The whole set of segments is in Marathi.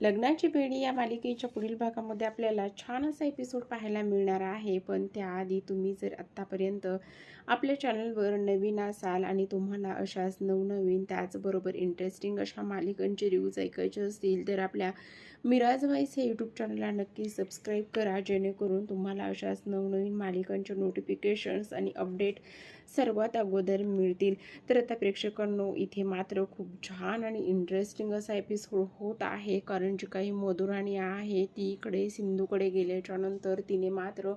लग्नाची बेडी या मालिकेच्या पुढील भागामध्ये आपल्याला छान असा एपिसोड पाहायला मिळणार आहे. पण त्याआधी तुम्ही जर आत्तापर्यंत आपल्या चॅनलवर नवीन असाल आणि तुम्हाला अशाच नवनवीन त्याचबरोबर इंटरेस्टिंग अशा मालिकांचे रिव्ह्यूज ऐकायचे असतील तर आपल्या मिराज व्हाईस हे यूट्यूब चॅनलला नक्की सबस्क्राईब करा. जेणेकरून तुम्हाला अशाच नवनवीन मालिकांचे नोटिफिकेशन्स आणि अपडेट सर्वात अगोदर मिळतील. तर आता प्रेक्षकांनो इथे मात्र खूप छान आणि इंटरेस्टिंग असा एपिसोड होत आहे. कारण जी काही मधुराणी आहे ती इकडे सिंधूकडे गेल्याच्यानंतर तिने मात्र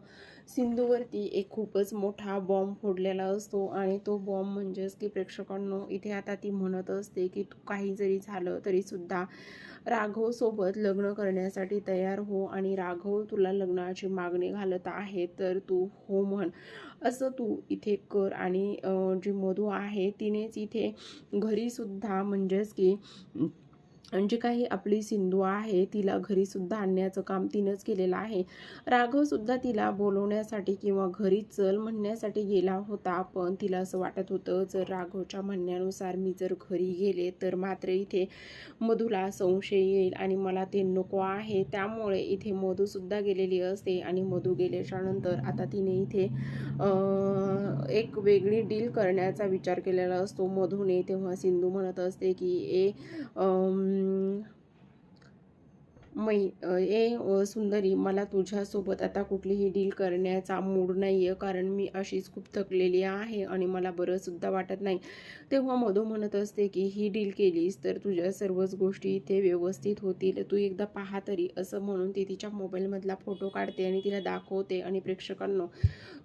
सिंधूवरती एक खूपच मोठा बॉम्ब फोडलेला असतो. आणि तो बॉम्ब म्हणजेच की प्रेक्षकांनो इथे आता ती म्हणत असते की तू काही जरी झालं तरीसुद्धा राघवसोबत लग्न करण्यासाठी तयार हो आणि राघव तुला लग्नाची मागणी घालत आहे तर तू हो म्हण. असं तू इथे कर आणि जी मधू आहे तिनेच इथे घरीसुद्धा म्हणजेच की जी काही आपली सिंधू आहे तिला घरीसुद्धा आणण्याचं काम तिनंच केलेलं आहे. राघवसुद्धा तिला बोलवण्यासाठी किंवा घरी चल म्हणण्यासाठी गेला होता पण तिला असं वाटत होतं जर राघवच्या म्हणण्यानुसार मी जर घरी गेले तर मात्र इथे मधूला संशय येईल आणि मला ते नको आहे. त्यामुळे इथे मधूसुद्धा गेलेली असते आणि मधू गेल्याच्यानंतर आता तिने इथे एक वेगळी डील करण्याचा विचार केलेला असतो. मधूने तेव्हा सिंधू म्हणत असते की ए um, मै ए सुंदरी मला तुझ्यासोबत आता कुठलीही डील करण्याचा मूड नाही आहे कारण मी अशीच खूप थकलेली आहे आणि मला बरंसुद्धा वाटत नाही. तेव्हा मधू म्हणत असते की ही डील केलीस तर तुझ्या सर्वच गोष्टी इथे व्यवस्थित होतील. तू एकदा पहा तरी असं म्हणून ती तिच्या मोबाईलमधला फोटो काढते आणि तिला दाखवते आणि प्रेक्षकांना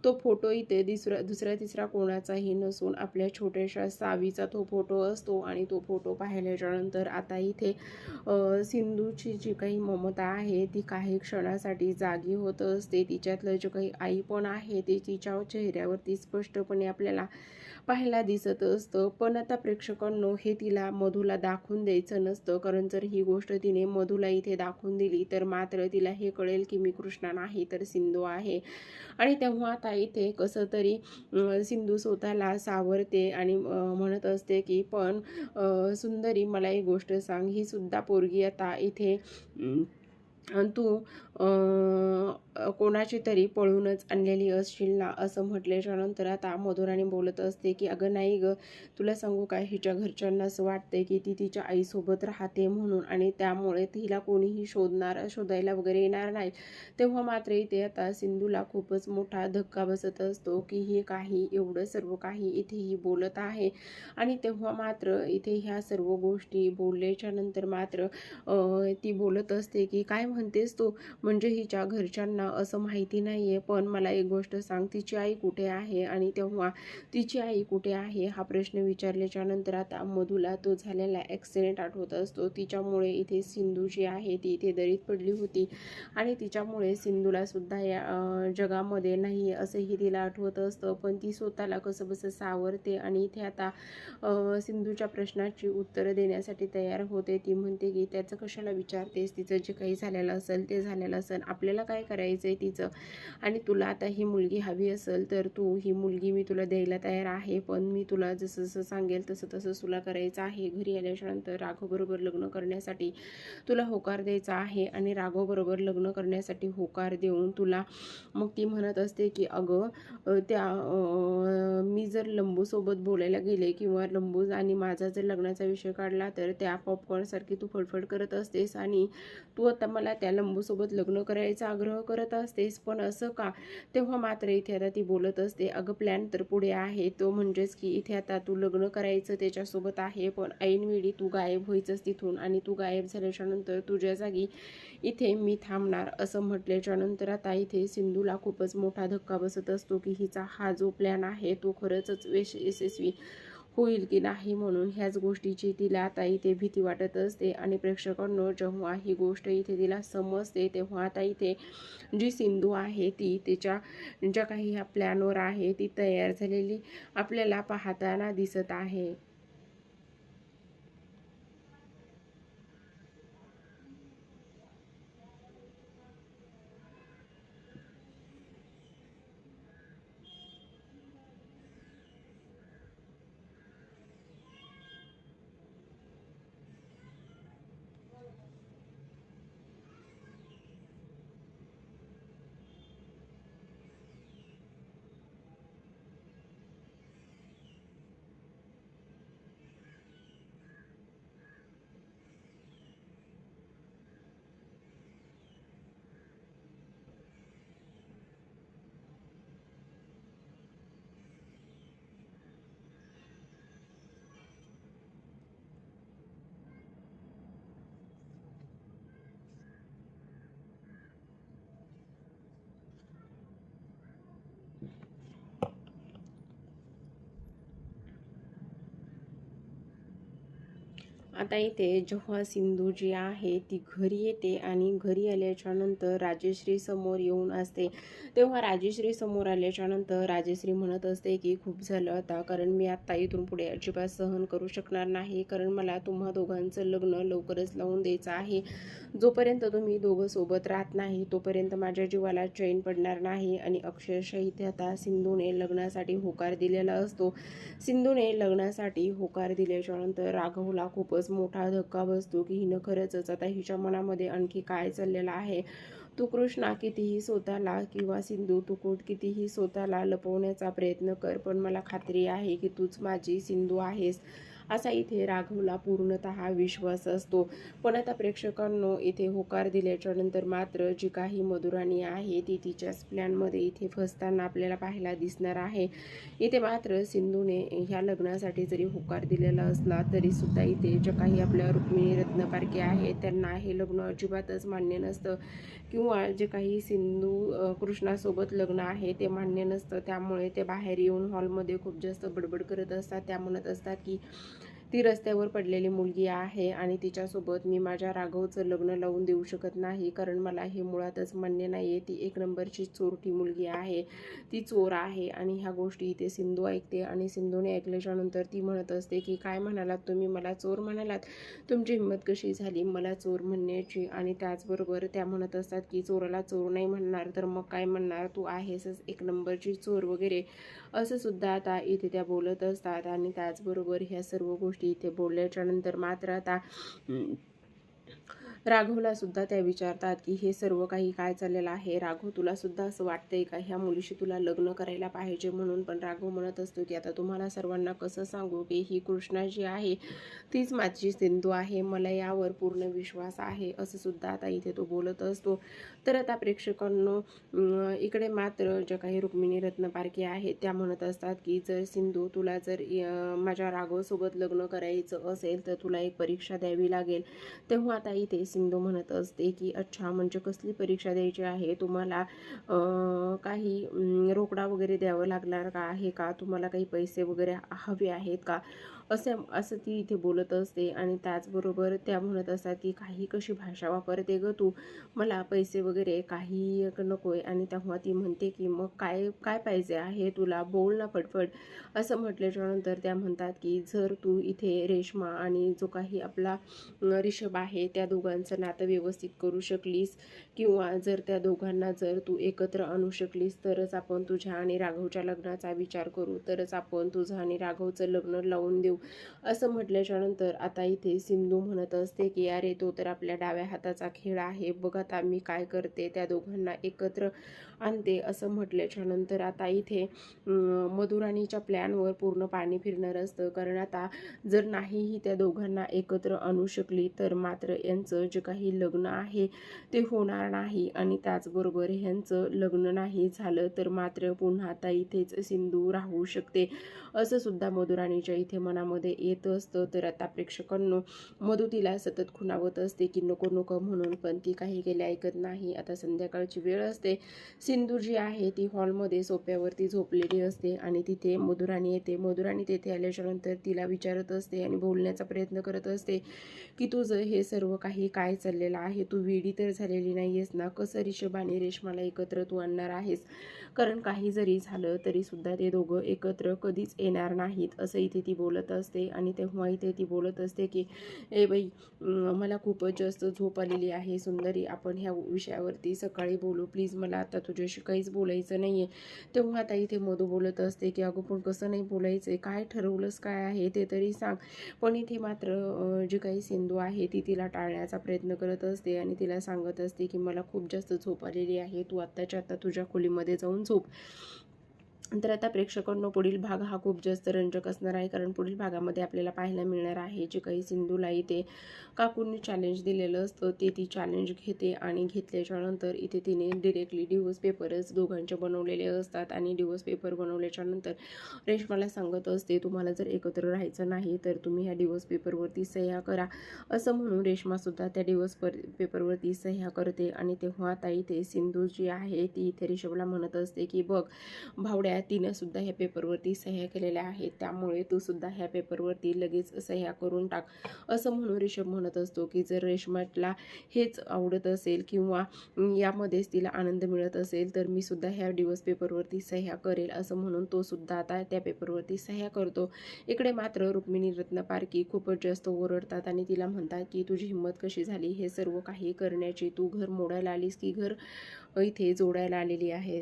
तो फोटो इथे दुसरा दुसरा तिसरा कोणाचाही नसून आपल्या छोट्याशा सावीचा तो फोटो असतो आणि तो फोटो पाहिल्याच्यानंतर आता इथे सिंधूची जी काही ममता आहे ती काही क्षणासाठी जागी होत असते. तिच्यातलं जे काही आई पण आहे ते तिच्या चेहऱ्यावरती स्पष्टपणे आपल्याला पाहायला दिसत असतं. पण आता प्रेक्षकांनो हे तिला मधूला दाखवून द्यायचं नसतं. कारण जर ही गोष्ट तिने मधूला इथे दाखवून दिली तर मात्र तिला हे कळेल की मी कृष्णा नाही तर सिंधू आहे. आणि तेव्हा आता इथे कसं तरी सिंधू स्वतःला सावरते आणि म्हणत असते की पण सुंदरी मला एक गोष्ट सांग. ही सुद्धा पोरगी आता इथे तू कोणाची तरी पळूनच आणलेली असशील ना असं म्हटल्याच्या नंतर आता मधुराने बोलत असते की अगं नाही ग तुला सांगू काय हिच्या घरच्यांना असं वाटते की ती तिच्या आईसोबत राहते म्हणून आणि त्यामुळे तिला कोणीही शोधणार शोधायला वगैरे येणार नाही. तेव्हा मात्र इथे आता सिंधूला खूपच मोठा धक्का बसत असतो की हे काही एवढं सर्व काही इथेही बोलत आहे. आणि तेव्हा मात्र इथे ह्या सर्व गोष्टी बोलल्याच्या नंतर मात्र ती बोलत असते की काय म्हणतेस तू? म्हणजे हिच्या घरच्यांना असं माहिती नाही आहे पण मला एक गोष्ट सांग तिची आई कुठे आहे? आणि तेव्हा तिची आई कुठे आहे? हा प्रश्न विचारल्याच्या नंतर आता मधूला तो झालेला ॲक्सिडेंट आठवत असतो. तिच्यामुळे इथे सिंधू जी आहे ती इथे दरीत पडली होती. आणि तिच्यामुळे सिंधूला सुद्धा या जगामध्ये नाही असंही तिला आठवत असतं. पण ती स्वतःला कसं बसं सावरते आणि इथे आता सिंधूच्या प्रश्नाची उत्तरं देण्यासाठी तयार होते. ती म्हणते की त्याचं कशाला विचारतेस? तिचं जे काही झालेलं असेल ते झालेलं असेल. आपल्याला काय करायचं? आहे तिचं. आणि तुला आता ही मुलगी हवी असेल तर तू ही मुलगी मी तुला द्यायला तयार आहे. पण मी तुला जसं जसं सांगेल तसं तसं तुला करायचं आहे. घरी आल्याच्यानंतर राघवबरोबर लग्न करण्यासाठी तुला होकार द्यायचा आहे. आणि राघवबरोबर लग्न करण्यासाठी होकार देऊन तुला मग ती म्हणत असते की अगं त्या मी जर लंबूसोबत बोलायला गेले किंवा लंबू आणि माझा जर लग्नाचा विषय काढला तर त्या पॉपकॉर्नसारखी तू फडफड करत असतेस आणि तू आता मला त्या लंबूसोबत लग्न करायचा आग्रह करत असतेस पण असं का? तेव्हा मात्र इथे आता ती बोलत असते अगं प्लॅन तर पुढे आहे. तो म्हणजेच की इथे आता तू लग्न करायचं त्याच्यासोबत आहे पण ऐनवेळी तू गायब व्हायचंच तिथून आणि तू गायब झाल्याच्यानंतर तुझ्या जागी इथे मी थांबणार असं म्हटल्याच्या नंतर आता इथे सिंधूला खूपच मोठा धक्का बसत असतो की हिचा हा जो प्लॅन आहे तो खरंच यशस्वी होईल की नाही म्हणून ह्याच गोष्टीची तिला आता इथे भीती वाटत असते. आणि प्रेक्षकांनो जेव्हा ही गोष्ट इथे तिला समजते तेव्हा आता इथे जी सिंधू आहे ती तिच्या ज्या काही ह्या प्लॅनवर आहे ती तयार झालेली आपल्याला पाहताना दिसत आहे. आता इथे जेव्हा सिंधू जी आहे ती घरी येते आणि घरी आल्याच्यानंतर राजेश्री समोर येऊन असते. तेव्हा राजेश्री समोर आल्याच्यानंतर राजेश्री म्हणत असते की खूप झालं आता कारण मी आत्ता इथून पुढे अजिबात सहन करू शकणार नाही कारण मला तुम्हा दोघांचं लग्न लवकरच लावून द्यायचं आहे. जोपर्यंत तुम्ही दोघं सोबत राहत नाही तोपर्यंत माझ्या जीवाला चैन पडणार नाही. आणि अक्षरशः इथे आता सिंधूने लग्नासाठी होकार दिलेला असतो. सिंधूने लग्नासाठी होकार दिल्याच्या नंतर राघवला खूपच मोठा धक्का बसतो की हिनं खरंच आता हिच्या मनामध्ये आणखी काय चाललेलं आहे? तू कृष्णा कितीही स्वतःला किंवा सिंधू तू कितीही स्वतःला लपवण्याचा प्रयत्न कर पण मला खात्री आहे की तूच माझी सिंधू आहेस. असा इथे राघवला पूर्णत विश्वास असतो. पण आता प्रेक्षकांनो इथे होकार दिल्याच्या नंतर मात्र जी काही मधुराणी आहे ती तिच्याच प्लॅनमध्ये इथे फसताना आपल्याला पाहायला दिसणार आहे. इथे मात्र सिंधूने ह्या लग्नासाठी जरी होकार दिलेला असला तरी सुद्धा इथे ज्या काही आपल्या रुक्मिणी रत्नपारखे आहेत त्यांना हे लग्न अजिबातच मान्य नसतं. किंवा जे काही सिंधू कृष्णासोबत लग्न आहे ते मान्य नसतं. त्यामुळे ते बाहेर येऊन हॉलमध्ये खूप जास्त बडबड करत असतात. त्या म्हणत असतात की ती रस्त्यावर पडलेली मुलगी आहे आणि तिच्यासोबत मी माझ्या राघवचं लग्न लावून देऊ शकत नाही कारण मला हे मुळातच मान्य नाही आहे ती एक नंबरची चोरटी मुलगी आहे. ती चोर आहे आणि ह्या गोष्टी इथे सिंधू ऐकते आणि सिंधूने ऐकल्याच्यानंतर ती म्हणत असते की काय म्हणालात तुम्ही? मला चोर म्हणालात. तुमची हिंमत कशी झाली? मला चोर म्हणण्याची. आणि त्याचबरोबर त्या म्हणत असतात की चोराला चोर नाही म्हणणार तर मग काय म्हणणार? तू आहेसच एक नंबरची चोर वगैरे. असं सुद्धा आता इथे त्या बोलत असतात आणि त्याचबरोबर ह्या सर्व गोष्टी इथे बोलल्याच्या नंतर मात्र आता राघवला सुद्धा त्या विचारतात की हे सर्व काही काय चाललेलं आहे? राघव तुला सुद्धा असं वाटतंय का? ह्या मुलीशी तुला लग्न करायला पाहिजे म्हणून पण राघव म्हणत असतो की आता तुम्हाला सर्वांना कसं सांगू की ही कृष्णा जी आहे तीच माझी सिंधू आहे. मला यावर पूर्ण विश्वास आहे. असं सुद्धा आता इथे तो बोलत असतो. तर आता प्रेक्षकांनो इकडे मात्र ज्या काही रुक्मिणी रत्नपारखी आहेत त्या म्हणत असतात की जर सिंधू तुला जर माझ्या राघवसोबत लग्न करायचं असेल तर तुला एक परीक्षा द्यावी लागेल. तेव्हा आता इथे सिंधू म्हणत असते की अच्छा म्हणजे कसली परीक्षा द्यायची आहे? तुम्हाला काही रोकडा वगैरे द्यावं लागणार का? आहे का? तुम्हाला काही पैसे वगैरे हवे आहेत का? असं असं ती इथे बोलत असते आणि त्याचबरोबर त्या म्हणत असतात की काही कशी भाषा वापरते ग तू? मला पैसे वगैरे काही नको आहे आणि तेव्हा ती म्हणते की मग काय काय पाहिजे आहे तुला? बोल ना फटफट. असं म्हटल्याच्यानंतर त्या म्हणतात की जर तू इथे रेशमा आणि जो काही आपला रिषभ आहे त्या दोघांचं नातं व्यवस्थित करू शकलीस किंवा जर त्या दोघांना जर तू एकत्र आणू शकलीस तरच आपण तुझ्या आणि राघवच्या लग्नाचा विचार करू. तरच आपण तुझं आणि राघवचं लग्न लावून देऊ असं म्हटल्याच्या नंतर आता इथे सिंधू म्हणत असते की अरे तो तर आपल्या डाव्या हाताचा खेळ आहे. बघ आता मी काय करते त्या दोघांना एकत्र आणते. असं म्हटल्याच्या नंतर आता इथे मधुराणीच्या प्लॅनवर पूर्ण पाणी फिरणार असतं. कारण आता जर नाहीही त्या दोघांना एकत्र आणू शकली तर मात्र यांचं जे काही लग्न आहे ते होणार नाही. आणि त्याचबरोबर ह्यांचं लग्न नाही झालं तर मात्र पुन्हा आता इथेच सिंधू राहू शकते. असं सुद्धा मधुराणीच्या इथे मनामध्ये येत असतं. तर आता प्रेक्षकांनो मधु तिला सतत खुणावत असते की नको नको म्हणून पण ती काही गेली ऐकत नाही. आता संध्याकाळची वेळ असते. सिंदूर जी आहे ती हॉलमध्ये सोप्यावरती झोपलेली असते आणि तिथे मधुराणी येते. मधुराणी तेथे आल्याच्यानंतर तिला विचारत असते आणि बोलण्याचा प्रयत्न करत असते की तुझं हे सर्व काही काय चाललेलं आहे? तू वेडी तर झालेली नाही आहेस ना? कसं रिषभ आणि रेशमाला एकत्र तू आणणार आहेस? कारण काही जरी झालं तरी सुद्धा ते दोघं एकत्र कधीच येणार नाहीत असं इथे ती बोलत असते आणि तेव्हा इथे ती बोलत असते की ए बाई मला खूपच जास्त झोप आलेली आहे सुंदरी आपण ह्या विषयावरती सकाळी बोलू. प्लीज मला आता तुझ्याशी काहीच बोलायचं नाही आहे तेव्हा आता इथे मधू बोलत असते की अगं पण कसं नाही बोलायचं आहे काय ठरवलंच काय आहे ते तरी सांग. पण इथे मात्र जी काही सिंधू आहे ती तिला टाळण्याचा प्रयत्न करत असते आणि तिला सांगत असते की मला खूप जास्त झोप आलेली आहे. तू आत्ताच्या आत्ता तुझ्या खोलीमध्ये जाऊन झोप. तर आता प्रेक्षकांनो पुढील भाग हा खूप जास्त रंजक असणार आहे. कारण पुढील भागामध्ये आपल्याला पाहायला मिळणार आहे जे काही सिंधूला इथे काकूंनी चॅलेंज दिलेलं असतं ते ती चॅलेंज घेते आणि घेतल्याच्यानंतर इथे तिने डिरेक्टली डिवोर्स पेपरच दोघांचे बनवलेले असतात आणि डिवोर्स पेपर बनवल्याच्या नंतर सांगत असते तुम्हाला जर एकत्र राहायचं नाही तर तुम्ही ह्या डिवोर्स पेपरवरती सह्या करा. असं म्हणून रेश्मासुद्धा त्या डिवोर्स पर पेपरवरती सह्या करते आणि तेव्हा आता इथे सिंधू जी आहे ती इथे रिषभला म्हणत असते की बघ भावड्या तिनं सुद्धा ह्या पेपरवरती सह्या केलेल्या आहेत. त्यामुळे तू सुद्धा ह्या पेपरवरती लगेच सह्या करून टाक. असं म्हणून रिषभ म्हणत असतो की जर रेशमाला हेच आवडत असेल किंवा यामध्येच तिला आनंद मिळत असेल तर मी सुद्धा ह्या दिवस पेपरवरती सह्या करेल असं म्हणून तो सुद्धा आता त्या पेपरवरती सह्या करतो. इकडे मात्र रुक्मिणी रत्नपारकी खूपच जास्त ओरडतात आणि तिला म्हणतात की तुझी हिंमत कशी झाली? हे सर्व काही करण्याची तू घर मोडायला आलीस की घर इथे जोडायला आलेली आहे?